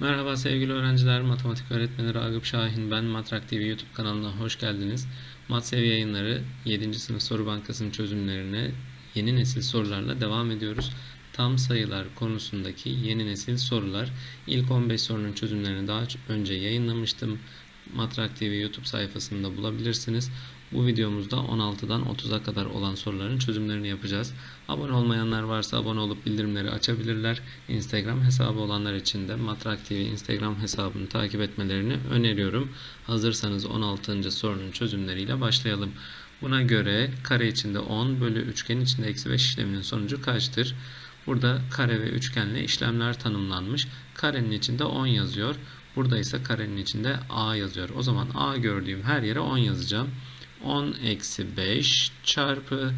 Merhaba sevgili öğrenciler, matematik öğretmeni Ragıp Şahin ben. Matrak TV YouTube kanalına hoş geldiniz. Matsev yayınları 7. sınıf soru bankasının çözümlerine yeni nesil sorularla devam ediyoruz. Tam sayılar konusundaki yeni nesil sorular. İlk 15 sorunun çözümlerini daha önce yayınlamıştım. Matrak TV YouTube sayfasında bulabilirsiniz. Bu videomuzda 16'dan 30'a kadar olan soruların çözümlerini yapacağız. Abone olmayanlar varsa abone olup bildirimleri açabilirler. Instagram hesabı olanlar için de Matrak TV Instagram hesabını takip etmelerini öneriyorum. Hazırsanız 16. sorunun çözümleriyle başlayalım. Buna göre kare içinde 10 bölü üçgen içinde eksi 5 işleminin sonucu kaçtır? Burada kare ve üçgenle işlemler tanımlanmış. Karenin içinde 10 yazıyor. Burada ise karenin içinde a yazıyor. O zaman a gördüğüm her yere 10 yazacağım. 10 eksi 5 çarpı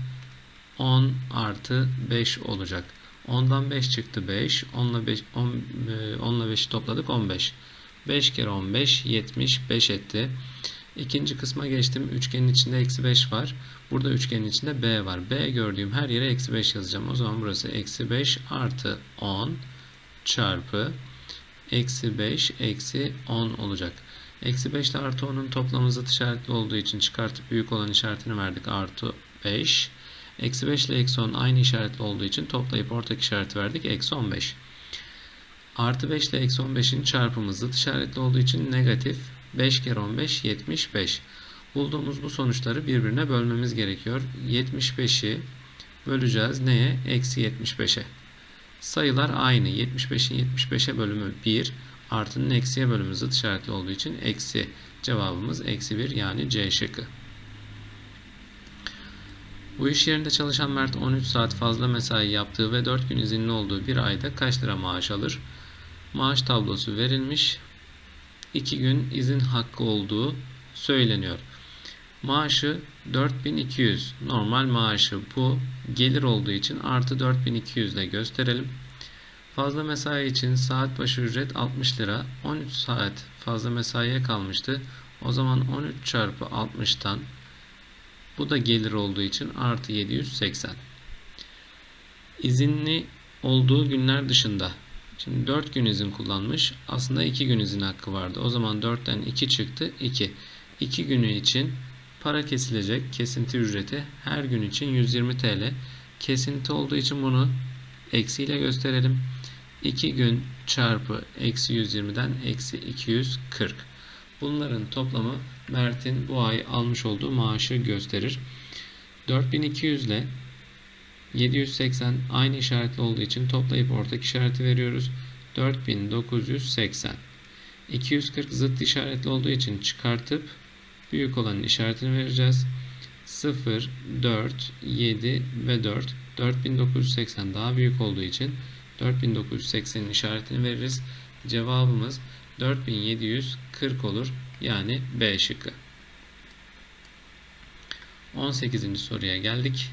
10 artı 5 olacak. 10'dan 5 çıktı 5. 10 ile 5, 10, 10 ile 5'i topladık 15. 5 kere 15 75 etti. İkinci kısma geçtim. Üçgenin içinde eksi 5 var. Burada üçgenin içinde b var. b gördüğüm her yere eksi 5 yazacağım. O zaman burası eksi 5 artı 10 çarpı eksi 5 eksi 10 olacak. Eksi 5 ile artı 10'un toplamı zıt işaretli olduğu için çıkartıp büyük olan işaretini verdik. Artı 5. Eksi 5 ile eksi 10 aynı işaretli olduğu için toplayıp ortak işareti verdik. Eksi 15. Artı 5 ile eksi 15'in çarpımı zıt işaretli olduğu için negatif. 5 kere 15 75. Bulduğumuz bu sonuçları birbirine bölmemiz gerekiyor. 75'i böleceğiz neye? Eksi 75'e. Sayılar aynı. 75'in 75'e bölümü 1. Artının eksiye bölümü zıt işaretli olduğu için eksi. Cevabımız eksi 1 yani C şıkkı. Bu iş yerinde çalışan Mert 13 saat fazla mesai yaptığı ve 4 gün izinli olduğu bir ayda kaç lira maaş alır? Maaş tablosu verilmiş. 2 gün izin hakkı olduğu söyleniyor. Maaşı 4200 normal maaşı bu gelir olduğu için artı 4200 ile gösterelim. Fazla mesai için saat başı ücret 60 lira. 13 saat fazla mesaiye kalmıştı. O zaman 13 çarpı 60'tan bu da gelir olduğu için artı 780. İzinli olduğu günler dışında. Şimdi 4 gün izin kullanmış. Aslında 2 gün izin hakkı vardı. O zaman 4'ten 2 çıktı. 2. 2 günü için para kesilecek kesinti ücreti her gün için 120 TL. Kesinti olduğu için bunu eksiyle gösterelim. 2 gün çarpı eksi 120'den eksi 240. Bunların toplamı Mert'in bu ay almış olduğu maaşı gösterir. 4200 ile 780 aynı işaretli olduğu için toplayıp ortak işareti veriyoruz. 4980. 240 zıt işaretli olduğu için çıkartıp büyük olanın işaretini vereceğiz. 0, 4, 7 ve 4. 4980 daha büyük olduğu için 4980'in işaretini veririz. Cevabımız 4740 olur. Yani B şıkkı. 18. soruya geldik.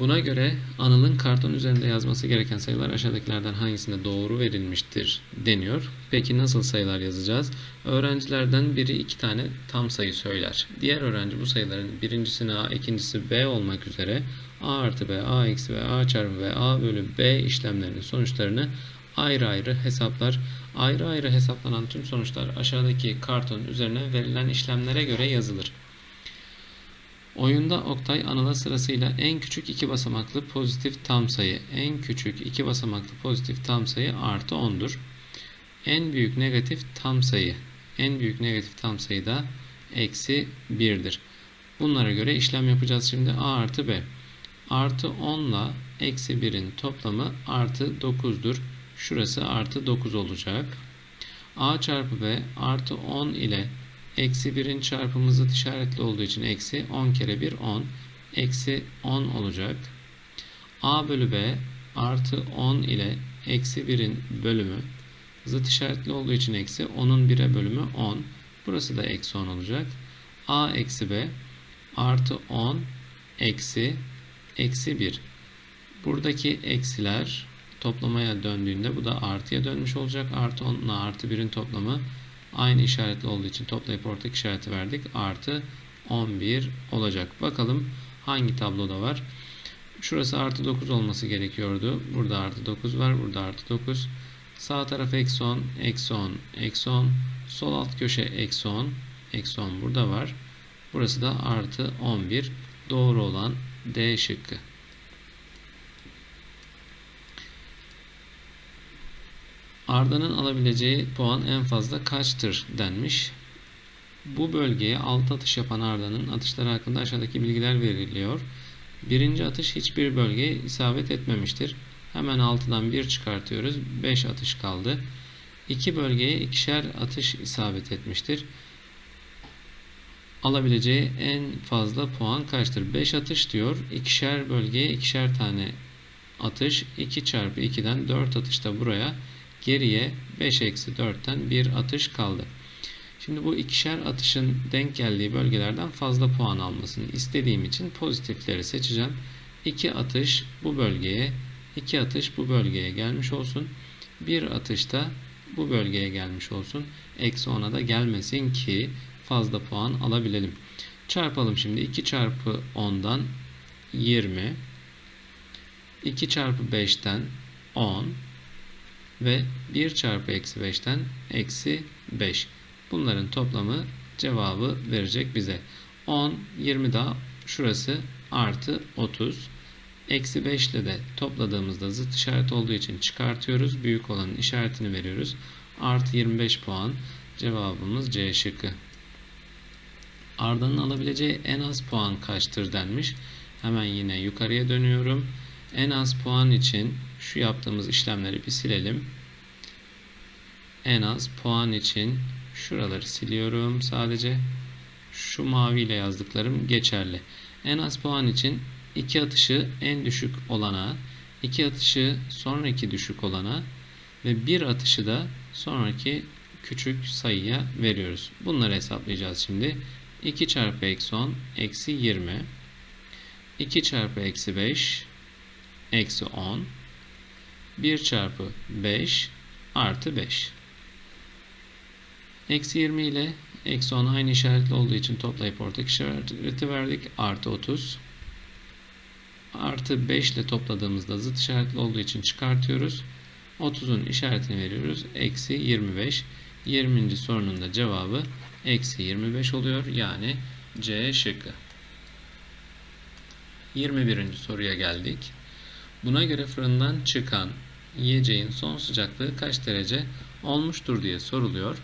Buna göre Anıl'ın karton üzerinde yazması gereken sayılar aşağıdakilerden hangisinde doğru verilmiştir deniyor. Peki nasıl sayılar yazacağız? Öğrencilerden biri iki tane tam sayı söyler. Diğer öğrenci bu sayıların birincisini A, ikincisi B olmak üzere A artı B, A eksi B, A çarpı B, A bölü B işlemlerinin sonuçlarını ayrı ayrı hesaplar. Ayrı ayrı hesaplanan tüm sonuçlar aşağıdaki karton üzerine verilen işlemlere göre yazılır. Oyunda Oktay Anıl'a sırasıyla en küçük iki basamaklı pozitif tam sayı, en küçük iki basamaklı pozitif tam sayı artı 10'dur. En büyük negatif tam sayı, en büyük negatif tam sayı da eksi 1'dir. Bunlara göre işlem yapacağız şimdi A artı B. Artı 10 ile eksi 1'in toplamı artı 9'dur. Şurası artı 9 olacak. A çarpı B artı 10 ile Eksi 1'in çarpımı zıt işaretli olduğu için eksi 10 kere 1 10. Eksi 10 olacak. A bölü B artı 10 ile eksi 1'in bölümü zıt işaretli olduğu için eksi 10'un 1'e bölümü 10. Burası da eksi 10 olacak. A eksi B artı 10 eksi eksi 1. Buradaki eksiler toplamaya döndüğünde bu da artıya dönmüş olacak. Artı 10 ile artı 1'in toplamı Aynı işaretli olduğu için toplayıp ortak işareti verdik. Artı 11 olacak. Bakalım hangi tabloda var. Şurası artı 9 olması gerekiyordu. Burada artı 9 var. Burada artı 9. Sağ taraf eksi 10, eksi 10, eksi 10. Sol alt köşe eksi 10, eksi 10 burada var. Burası da artı 11. Doğru olan D şıkkı. Arda'nın alabileceği puan en fazla kaçtır denmiş. Bu bölgeye 6 atış yapan Arda'nın atışları hakkında aşağıdaki bilgiler veriliyor. Birinci atış hiçbir bölgeye isabet etmemiştir. Hemen 6'dan 1 çıkartıyoruz. 5 atış kaldı. 2 bölgeye ikişer atış isabet etmiştir. Alabileceği en fazla puan kaçtır? 5 atış diyor. İkişer bölgeye ikişer tane atış. 2 çarpı 2'den 4 atışta buraya. Geriye 5 eksi 4'ten 1 atış kaldı. Şimdi bu ikişer atışın denk geldiği bölgelerden fazla puan almasını istediğim için pozitifleri seçeceğim. 2 atış bu bölgeye, 2 atış bu bölgeye gelmiş olsun. 1 atış da bu bölgeye gelmiş olsun. Eksi 10'a da gelmesin ki fazla puan alabilelim. Çarpalım şimdi. 2 çarpı 10'dan 20. 2 çarpı 5'ten 10 ve 1 çarpı eksi 5'ten eksi 5. Bunların toplamı cevabı verecek bize. 10, 20 daha şurası artı 30. Eksi 5 ile de topladığımızda zıt işaret olduğu için çıkartıyoruz. Büyük olanın işaretini veriyoruz. Artı 25 puan. Cevabımız C şıkkı. Arda'nın alabileceği en az puan kaçtır denmiş. Hemen yine yukarıya dönüyorum. En az puan için şu yaptığımız işlemleri bir silelim. En az puan için şuraları siliyorum sadece. Şu maviyle yazdıklarım geçerli. En az puan için iki atışı en düşük olana, iki atışı sonraki düşük olana ve bir atışı da sonraki küçük sayıya veriyoruz. Bunları hesaplayacağız şimdi. 2 çarpı eksi 10 eksi 20 2 çarpı eksi 5 eksi 10 1 çarpı 5 artı 5 eksi 20 ile eksi 10 aynı işaretli olduğu için toplayıp ortak işareti verdik. Artı 30 artı 5 ile topladığımızda zıt işaretli olduğu için çıkartıyoruz. 30'un işaretini veriyoruz. Eksi 25 20. sorunun da cevabı eksi 25 oluyor. Yani C şıkkı. 21. soruya geldik. Buna göre fırından çıkan yiyeceğin son sıcaklığı kaç derece olmuştur diye soruluyor.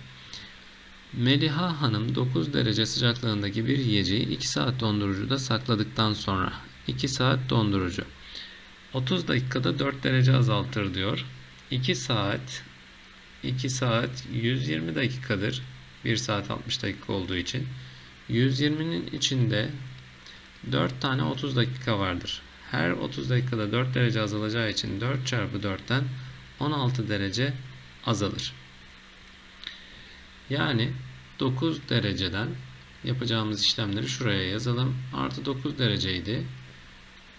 Meliha Hanım 9 derece sıcaklığındaki bir yiyeceği 2 saat dondurucuda sakladıktan sonra 2 saat dondurucu 30 dakikada 4 derece azaltır diyor. 2 saat 2 saat 120 dakikadır. 1 saat 60 dakika olduğu için. 120'nin içinde 4 tane 30 dakika vardır. Her 30 dakikada 4 derece azalacağı için 4 çarpı 4'ten 16 derece azalır. Yani 9 dereceden yapacağımız işlemleri şuraya yazalım. Artı 9 dereceydi.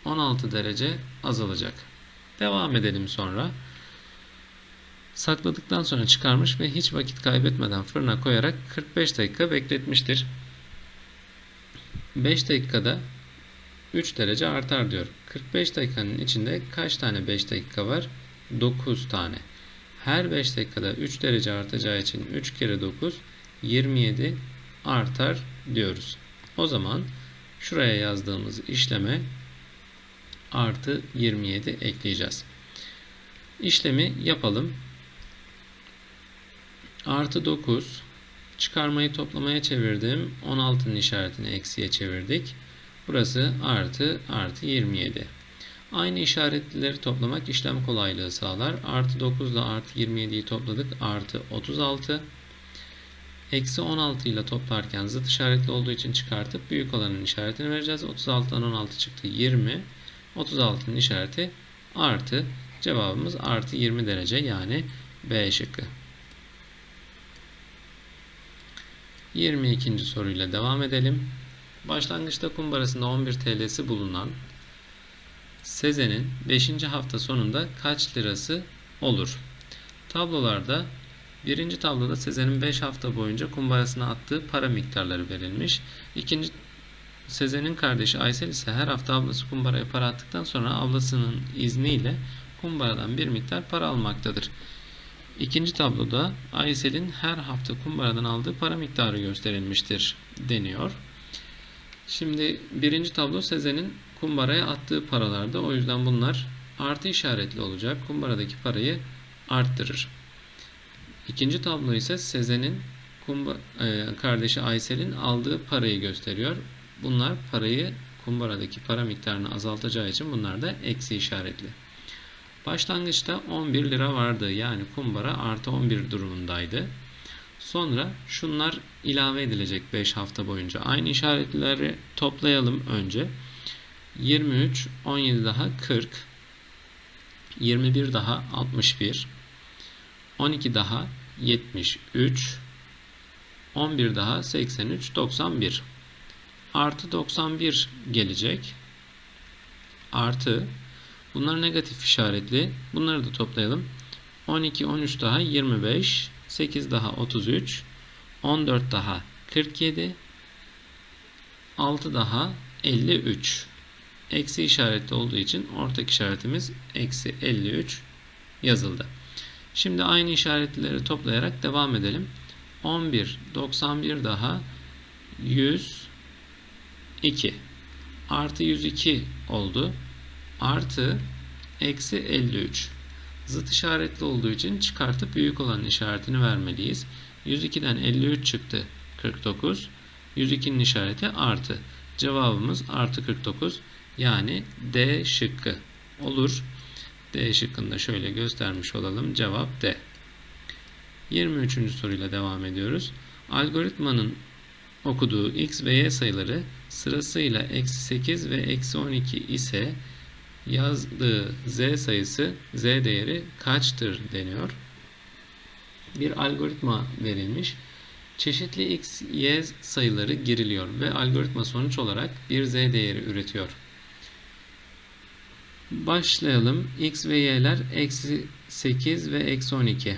16 derece azalacak. Devam edelim sonra. Sakladıktan sonra çıkarmış ve hiç vakit kaybetmeden fırına koyarak 45 dakika bekletmiştir. 5 dakikada 3 derece artar diyor. 45 dakikanın içinde kaç tane 5 dakika var? 9 tane. Her 5 dakikada 3 derece artacağı için 3 kere 9 27 artar diyoruz. O zaman şuraya yazdığımız işleme artı 27 ekleyeceğiz. İşlemi yapalım. Artı 9. Çıkarmayı toplamaya çevirdim. 16'nın işaretini eksiye çevirdik. Burası artı artı 27. Aynı işaretleri toplamak işlem kolaylığı sağlar. Artı 9 ile artı 27'yi topladık. Artı 36. Eksi 16 ile toplarken zıt işaretli olduğu için çıkartıp büyük olanın işaretini vereceğiz. 36'dan 16 çıktı 20. 36'nın işareti artı. Cevabımız artı 20 derece yani B şıkkı. 22. soruyla devam edelim. Başlangıçta kumbarasında 11 TL'si bulunan Sezen'in 5. hafta sonunda kaç lirası olur? Tablolarda birinci tabloda Sezen'in 5 hafta boyunca kumbarasına attığı para miktarları verilmiş. İkinci Sezen'in kardeşi Aysel ise her hafta ablası kumbaraya para attıktan sonra ablasının izniyle kumbaradan bir miktar para almaktadır. İkinci tabloda Aysel'in her hafta kumbaradan aldığı para miktarı gösterilmiştir deniyor. Şimdi birinci tablo Sezen'in kumbaraya attığı paralarda. O yüzden bunlar artı işaretli olacak. Kumbaradaki parayı arttırır. İkinci tablo ise Sezen'in kumba, e, kardeşi Aysel'in aldığı parayı gösteriyor. Bunlar parayı kumbaradaki para miktarını azaltacağı için bunlar da eksi işaretli. Başlangıçta 11 lira vardı. Yani kumbara artı 11 durumundaydı. Sonra şunlar ilave edilecek 5 hafta boyunca. Aynı işaretleri toplayalım önce. 23, 17 daha 40, 21 daha 61, 12 daha 73, 11 daha 83, 91. Artı 91 gelecek. Artı Bunlar negatif işaretli. Bunları da toplayalım. 12, 13 daha 25, 8 daha 33, 14 daha 47, 6 daha 53. Eksi işaretli olduğu için ortak işaretimiz eksi 53 yazıldı. Şimdi aynı işaretleri toplayarak devam edelim. 11, 91 daha 102 artı 102 oldu artı eksi 53. Zıt işaretli olduğu için çıkartıp büyük olan işaretini vermeliyiz. 102'den 53 çıktı 49. 102'nin işareti artı. Cevabımız artı 49. Yani D şıkkı olur. D şıkkını şöyle göstermiş olalım. Cevap D. 23. soruyla devam ediyoruz. Algoritmanın okuduğu x ve y sayıları sırasıyla eksi 8 ve eksi 12 ise yazdığı z sayısı z değeri kaçtır deniyor. Bir algoritma verilmiş. Çeşitli x, y sayıları giriliyor ve algoritma sonuç olarak bir z değeri üretiyor. Başlayalım. x ve y'ler eksi 8 ve eksi 12.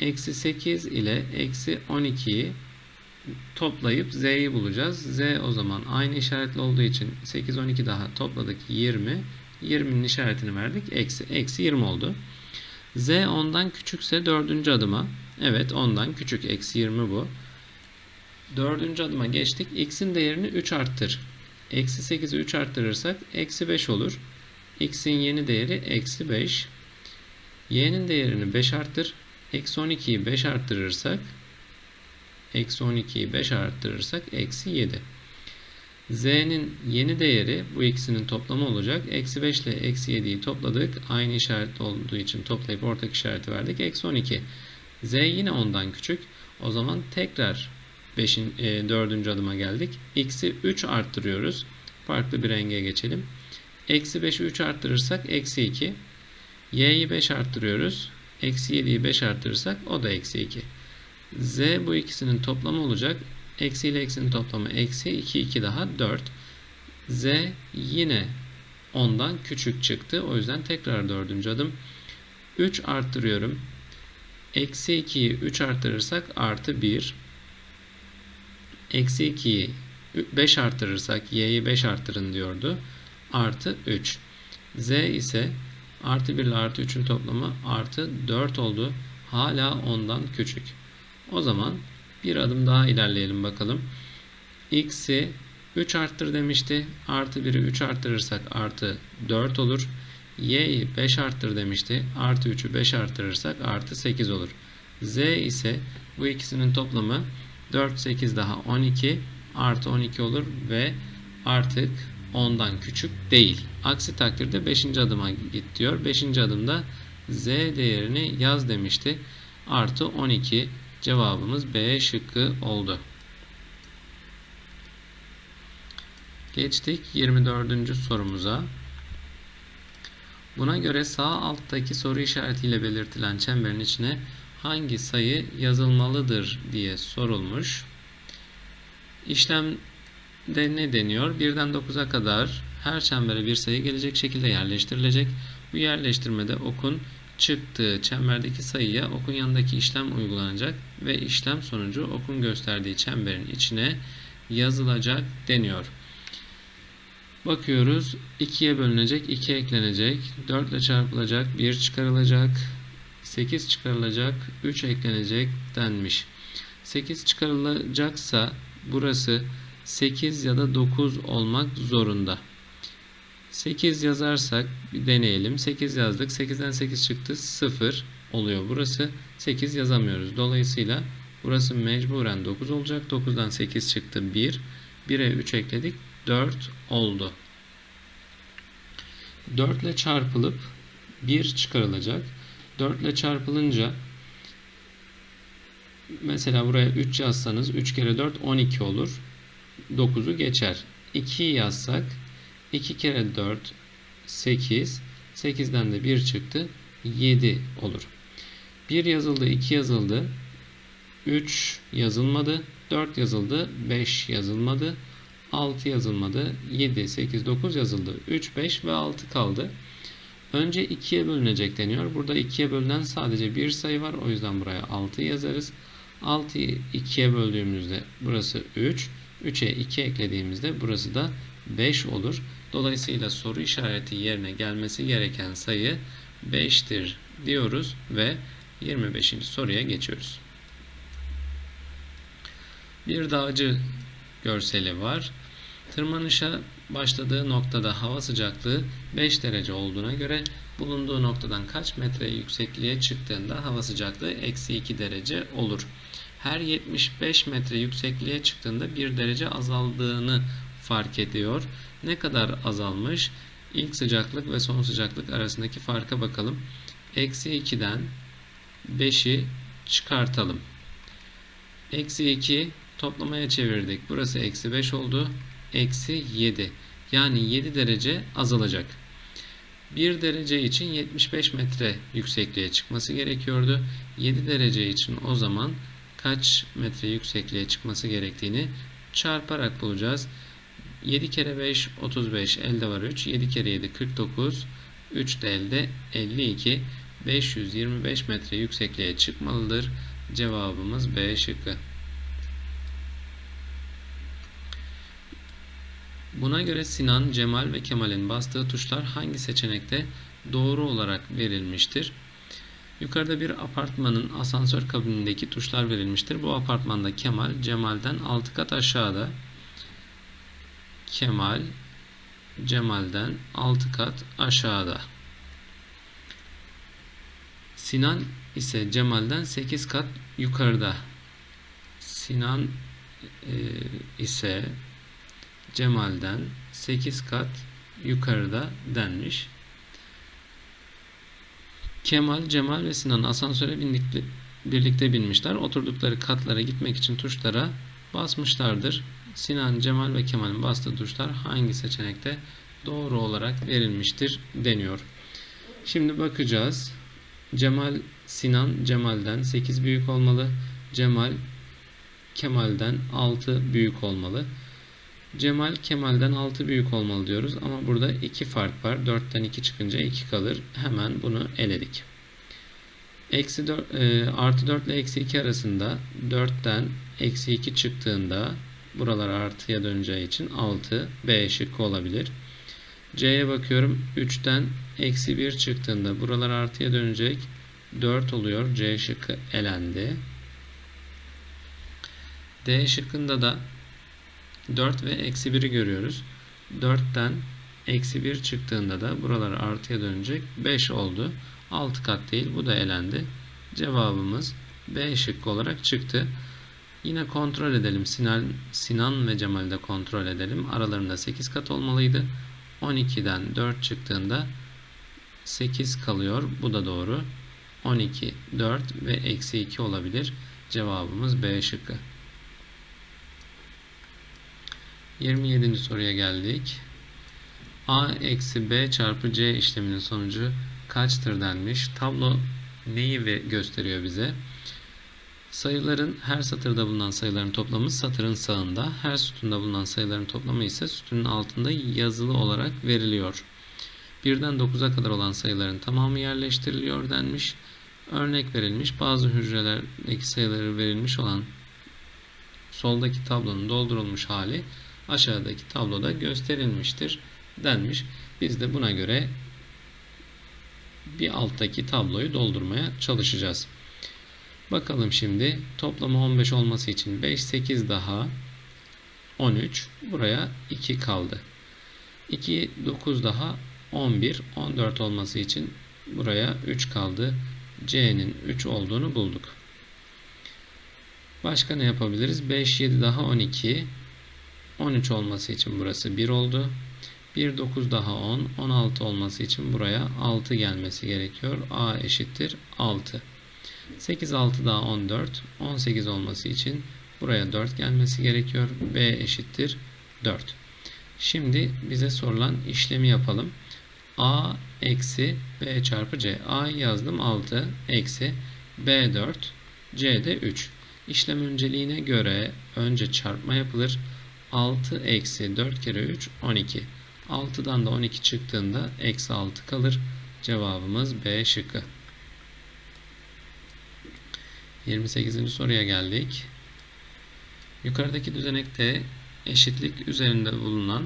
Eksi 8 ile eksi 12'yi toplayıp z'yi bulacağız. z o zaman aynı işaretli olduğu için 8 12 daha topladık 20 20'nin işaretini verdik. Eksi. Eksi 20 oldu. Z ondan küçükse dördüncü adıma. Evet ondan küçük. Eksi 20 bu. Dördüncü adıma geçtik. X'in değerini 3 arttır. Eksi 8'i 3 arttırırsak eksi 5 olur. X'in yeni değeri eksi 5. Y'nin değerini 5 arttır. Eksi 12'yi 5 arttırırsak eksi 12'yi 5 arttırırsak eksi 7. Z'nin yeni değeri bu ikisinin toplamı olacak. Eksi 5 ile eksi 7'yi topladık. Aynı işaretli olduğu için toplayıp ortak işareti verdik. Eksi 12. Z yine ondan küçük. O zaman tekrar 5'in e, 4. adıma geldik. X'i 3 arttırıyoruz. Farklı bir renge geçelim. Eksi 5'i 3 arttırırsak eksi 2. Y'yi 5 arttırıyoruz. Eksi 7'yi 5 arttırırsak o da eksi 2. Z bu ikisinin toplamı olacak. Eksi ile eksinin toplamı eksi 2 2 daha 4. Z yine ondan küçük çıktı. O yüzden tekrar dördüncü adım. 3 arttırıyorum. Eksi 2'yi 3 arttırırsak artı 1. Eksi 2'yi 5 arttırırsak y'yi 5 arttırın diyordu. Artı 3. Z ise artı 1 ile artı 3'ün toplamı artı 4 oldu. Hala ondan küçük. O zaman bir adım daha ilerleyelim bakalım. X'i 3 arttır demişti. Artı 1'i 3 arttırırsak artı 4 olur. Y'yi 5 arttır demişti. Artı 3'ü 5 arttırırsak artı 8 olur. Z ise bu ikisinin toplamı 4, 8 daha 12 artı 12 olur ve artık ondan küçük değil. Aksi takdirde 5. adıma git diyor. 5. adımda Z değerini yaz demişti. Artı 12 Cevabımız B şıkkı oldu. Geçtik 24. sorumuza. Buna göre sağ alttaki soru işaretiyle belirtilen çemberin içine hangi sayı yazılmalıdır diye sorulmuş. İşlemde ne deniyor? 1'den 9'a kadar her çembere bir sayı gelecek şekilde yerleştirilecek. Bu yerleştirmede okun çıktığı çemberdeki sayıya okun yanındaki işlem uygulanacak ve işlem sonucu okun gösterdiği çemberin içine yazılacak deniyor. Bakıyoruz 2'ye bölünecek, 2 eklenecek, 4 ile çarpılacak, 1 çıkarılacak, 8 çıkarılacak, 3 eklenecek denmiş. 8 çıkarılacaksa burası 8 ya da 9 olmak zorunda. 8 yazarsak bir deneyelim. 8 yazdık. 8'den 8 çıktı. 0 oluyor burası. 8 yazamıyoruz. Dolayısıyla burası mecburen 9 olacak. 9'dan 8 çıktı. 1. 1'e 3 ekledik. 4 oldu. 4 ile çarpılıp 1 çıkarılacak. 4 ile çarpılınca mesela buraya 3 yazsanız 3 kere 4 12 olur. 9'u geçer. 2 yazsak 2 kere 4 8 8'den de 1 çıktı 7 olur. 1 yazıldı 2 yazıldı 3 yazılmadı 4 yazıldı 5 yazılmadı 6 yazılmadı 7 8 9 yazıldı 3 5 ve 6 kaldı. Önce 2'ye bölünecek deniyor. Burada 2'ye bölünen sadece bir sayı var. O yüzden buraya 6 yazarız. 6'yı 2'ye böldüğümüzde burası 3. 3'e 2 eklediğimizde burası da 5 olur. Dolayısıyla soru işareti yerine gelmesi gereken sayı 5'tir diyoruz ve 25. soruya geçiyoruz. Bir dağcı görseli var. Tırmanışa başladığı noktada hava sıcaklığı 5 derece olduğuna göre bulunduğu noktadan kaç metre yüksekliğe çıktığında hava sıcaklığı eksi 2 derece olur. Her 75 metre yüksekliğe çıktığında 1 derece azaldığını fark ediyor. Ne kadar azalmış? İlk sıcaklık ve son sıcaklık arasındaki farka bakalım. Eksi 2'den 5'i çıkartalım. Eksi 2 toplamaya çevirdik. Burası eksi 5 oldu. Eksi 7. Yani 7 derece azalacak. 1 derece için 75 metre yüksekliğe çıkması gerekiyordu. 7 derece için o zaman kaç metre yüksekliğe çıkması gerektiğini çarparak bulacağız. 7 kere 5 35 elde var 3 7 kere 7 49 3 de elde 52 525 metre yüksekliğe çıkmalıdır. Cevabımız B şıkkı. Buna göre Sinan, Cemal ve Kemal'in bastığı tuşlar hangi seçenekte doğru olarak verilmiştir? Yukarıda bir apartmanın asansör kabinindeki tuşlar verilmiştir. Bu apartmanda Kemal, Cemal'den 6 kat aşağıda. Kemal, Cemal'den 6 kat aşağıda. Sinan ise Cemal'den 8 kat yukarıda. Sinan e, ise Cemal'den 8 kat yukarıda denmiş. Kemal, Cemal ve Sinan asansöre bindikli, birlikte binmişler. Oturdukları katlara gitmek için tuşlara basmışlardır. Sinan, Cemal ve Kemal'in bastığı tuşlar hangi seçenekte doğru olarak verilmiştir deniyor. Şimdi bakacağız. Cemal, Sinan, Cemal'den 8 büyük olmalı. Cemal, Kemal'den 6 büyük olmalı. Cemal Kemal'den 6 büyük olmalı diyoruz ama burada 2 fark var. 4'ten 2 çıkınca 2 kalır. Hemen bunu eledik. Eksi 4, e, artı 4 ile eksi 2 arasında 4'ten eksi 2 çıktığında buralar artıya döneceği için 6 B şıkkı olabilir. C'ye bakıyorum. 3'ten eksi 1 çıktığında buralar artıya dönecek. 4 oluyor. C şıkkı elendi. D şıkkında da 4 ve eksi 1'i görüyoruz. 4'ten eksi 1 çıktığında da buralar artıya dönecek. 5 oldu. 6 kat değil. Bu da elendi. Cevabımız B şıkkı olarak çıktı. Yine kontrol edelim. Sinan, Sinan ve Cemal'de kontrol edelim. Aralarında 8 kat olmalıydı. 12'den 4 çıktığında 8 kalıyor. Bu da doğru. 12, 4 ve eksi 2 olabilir. Cevabımız B şıkkı. 27. soruya geldik. A eksi B çarpı C işleminin sonucu kaçtır denmiş. Tablo neyi gösteriyor bize? Sayıların her satırda bulunan sayıların toplamı satırın sağında, her sütunda bulunan sayıların toplamı ise sütunun altında yazılı olarak veriliyor. 1'den 9'a kadar olan sayıların tamamı yerleştiriliyor denmiş. Örnek verilmiş. Bazı hücrelerdeki sayıları verilmiş olan soldaki tablonun doldurulmuş hali aşağıdaki tabloda gösterilmiştir denmiş. Biz de buna göre bir alttaki tabloyu doldurmaya çalışacağız. Bakalım şimdi toplamı 15 olması için 5, 8 daha 13. Buraya 2 kaldı. 2, 9 daha 11, 14 olması için buraya 3 kaldı. C'nin 3 olduğunu bulduk. Başka ne yapabiliriz? 5, 7 daha 12. 13 olması için burası 1 oldu. 1, 9 daha 10. 16 olması için buraya 6 gelmesi gerekiyor. A eşittir 6. 8, 6 daha 14. 18 olması için buraya 4 gelmesi gerekiyor. B eşittir 4. Şimdi bize sorulan işlemi yapalım. A eksi B çarpı C. A'yı yazdım 6 eksi B 4 C de 3. İşlem önceliğine göre önce çarpma yapılır. 6 eksi 4 kere 3 12. 6'dan da 12 çıktığında eksi 6 kalır. Cevabımız B şıkkı. 28. soruya geldik. Yukarıdaki düzenekte eşitlik üzerinde bulunan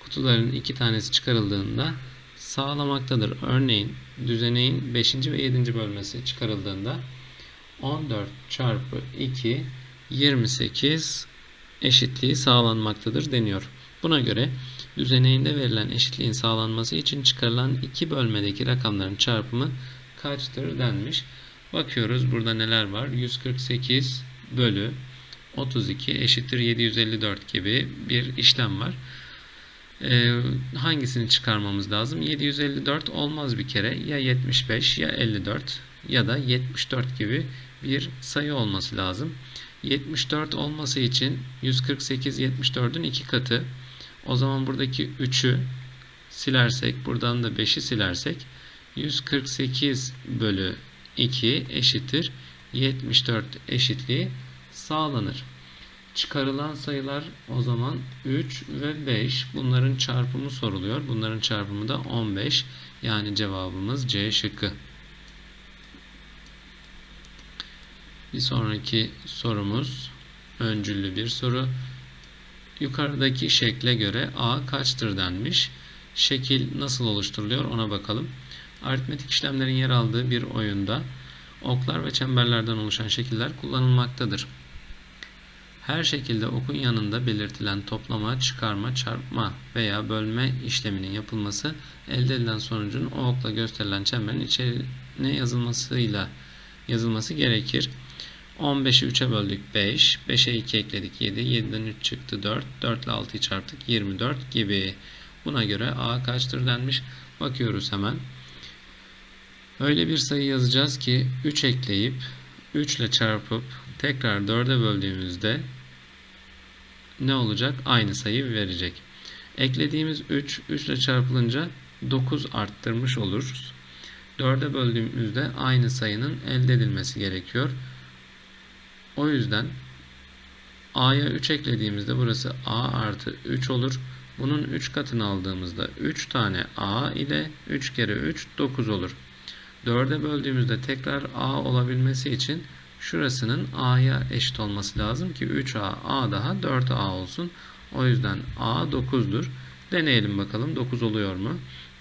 kutuların iki tanesi çıkarıldığında sağlamaktadır. Örneğin düzeneğin 5. ve 7. bölmesi çıkarıldığında 14 çarpı 2 28 eşitliği sağlanmaktadır deniyor. Buna göre düzeneğinde verilen eşitliğin sağlanması için çıkarılan iki bölmedeki rakamların çarpımı kaçtır denmiş. Bakıyoruz burada neler var. 148 bölü 32 eşittir 754 gibi bir işlem var. Ee, hangisini çıkarmamız lazım? 754 olmaz bir kere. Ya 75 ya 54 ya da 74 gibi bir sayı olması lazım. 74 olması için 148 74'ün iki katı. O zaman buradaki 3'ü silersek, buradan da 5'i silersek 148 bölü 2 eşittir 74 eşitliği sağlanır. Çıkarılan sayılar o zaman 3 ve 5. Bunların çarpımı soruluyor. Bunların çarpımı da 15. Yani cevabımız C şıkkı. Bir sonraki sorumuz öncüllü bir soru. Yukarıdaki şekle göre A kaçtır denmiş. Şekil nasıl oluşturuluyor ona bakalım. Aritmetik işlemlerin yer aldığı bir oyunda oklar ve çemberlerden oluşan şekiller kullanılmaktadır. Her şekilde okun yanında belirtilen toplama, çıkarma, çarpma veya bölme işleminin yapılması elde edilen sonucun o okla gösterilen çemberin içine yazılmasıyla yazılması gerekir. 15'i 3'e böldük 5, 5'e 2 ekledik 7, 7'den 3 çıktı 4, 4 ile 6'yı çarptık 24 gibi. Buna göre A kaçtır denmiş. Bakıyoruz hemen. Öyle bir sayı yazacağız ki 3 ekleyip 3 ile çarpıp tekrar 4'e böldüğümüzde ne olacak? Aynı sayı verecek. Eklediğimiz 3, 3 ile çarpılınca 9 arttırmış oluruz. 4'e böldüğümüzde aynı sayının elde edilmesi gerekiyor. O yüzden A'ya 3 eklediğimizde burası A artı 3 olur. Bunun 3 katını aldığımızda 3 tane A ile 3 kere 3 9 olur. 4'e böldüğümüzde tekrar A olabilmesi için şurasının A'ya eşit olması lazım ki 3A A daha 4A olsun. O yüzden A 9'dur. Deneyelim bakalım 9 oluyor mu?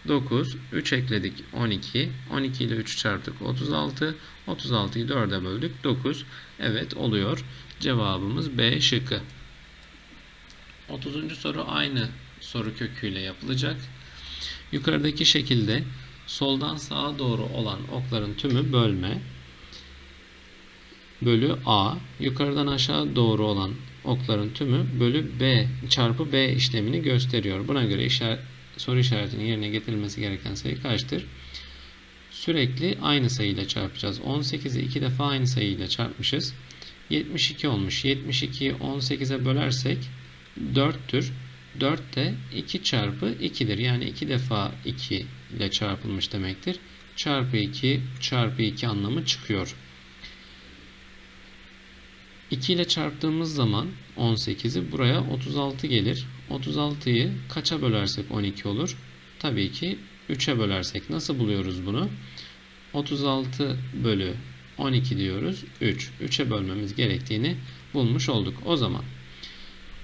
9, 3 ekledik 12, 12 ile 3 çarptık 36, 36'yı 4'e böldük 9. Evet oluyor. Cevabımız B şıkkı. 30. soru aynı soru köküyle yapılacak. Yukarıdaki şekilde soldan sağa doğru olan okların tümü bölme bölü A, yukarıdan aşağı doğru olan okların tümü bölü B çarpı B işlemini gösteriyor. Buna göre işaret, soru işaretinin yerine getirilmesi gereken sayı kaçtır? Sürekli aynı sayıyla çarpacağız. 18'i iki defa aynı sayıyla çarpmışız. 72 olmuş. 72'yi 18'e bölersek 4'tür. 4 de 2 çarpı 2'dir. Yani 2 defa 2 ile çarpılmış demektir. Çarpı 2 çarpı 2 anlamı çıkıyor. 2 ile çarptığımız zaman 18'i buraya 36 gelir. 36'yı kaça bölersek 12 olur? Tabii ki 3'e bölersek nasıl buluyoruz bunu? 36 bölü 12 diyoruz. 3. 3'e bölmemiz gerektiğini bulmuş olduk. O zaman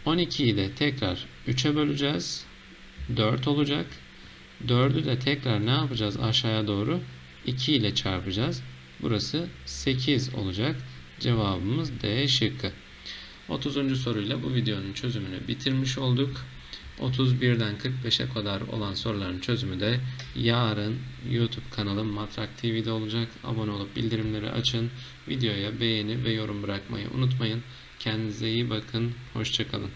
12'yi de tekrar 3'e böleceğiz. 4 olacak. 4'ü de tekrar ne yapacağız aşağıya doğru? 2 ile çarpacağız. Burası 8 olacak. Cevabımız D şıkkı. 30. soruyla bu videonun çözümünü bitirmiş olduk. 31'den 45'e kadar olan soruların çözümü de yarın YouTube kanalım Matrak TV'de olacak. Abone olup bildirimleri açın. Videoya beğeni ve yorum bırakmayı unutmayın. Kendinize iyi bakın. Hoşçakalın.